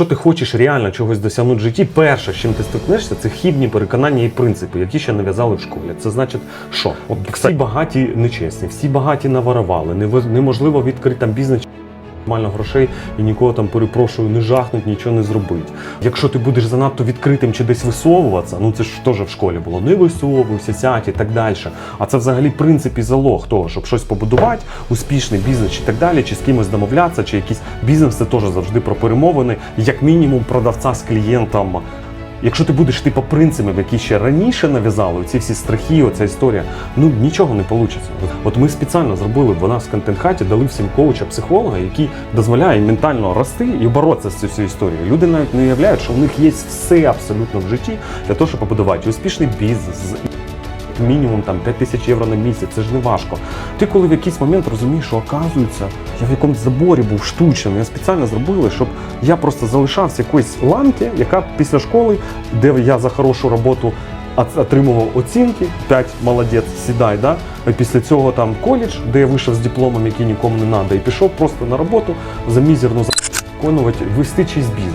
Якщо ти хочеш реально чогось досягнути в житті, перше, з чим ти стикнешся, це хібні переконання і принципи, які ще нав'язали в школі. Це значить, що От всі багаті нечесні, всі багаті наворували, нево- неможливо відкрити там бізнес. Нормально грошей і нікого там перепрошую не жахнуть, нічого не зробить. Якщо ти будеш занадто відкритим чи десь висовуватися, ну це ж теж в школі було. Не висовуйся, сядь і так далі. А це взагалі принцип і залог того, щоб щось побудувати, успішний бізнес чи так далі, чи з кимось домовлятися, чи якийсь бізнес це теж завжди про перемовини, як мінімум продавця з клієнтом. Якщо ти будеш йти по принципам, які ще раніше нав'язали, ці всі страхи, оця історія, ну нічого не вийде. От ми спеціально зробили в нас в контент-хаті, дали всім коуча, психолога, який дозволяє ментально рости і боротися з цією всією історією. Люди навіть не уявляють, що в них є все абсолютно в житті для того, щоб побудувати успішний бізнес. Мінімум там 5 тисяч євро на місяць, це ж не важко. Ти коли в якийсь момент розумієш, що оказується, я в якомусь заборі був штучним, я спеціально зробили, щоб я просто залишався якоїсь ланки, яка після школи, де я за хорошу роботу отримував оцінки, 5 молодець, сідай, да? І після цього там коледж, де я вийшов з дипломом, який нікому не треба, і пішов просто на роботу за мізерну виконувати, вести чийсь бізнес.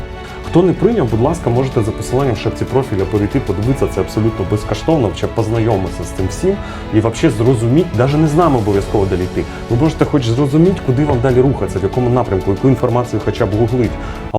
Хто не прийняв, будь ласка, можете за посиланням в шапці профіля перейти, подивитися це абсолютно безкоштовно, вже познайомитися з цим всім і взагалі зрозуміти, навіть не з нами обов'язково далі йти. Ви можете хоч зрозуміти, куди вам далі рухатися, в якому напрямку, яку інформацію хоча б гуглить.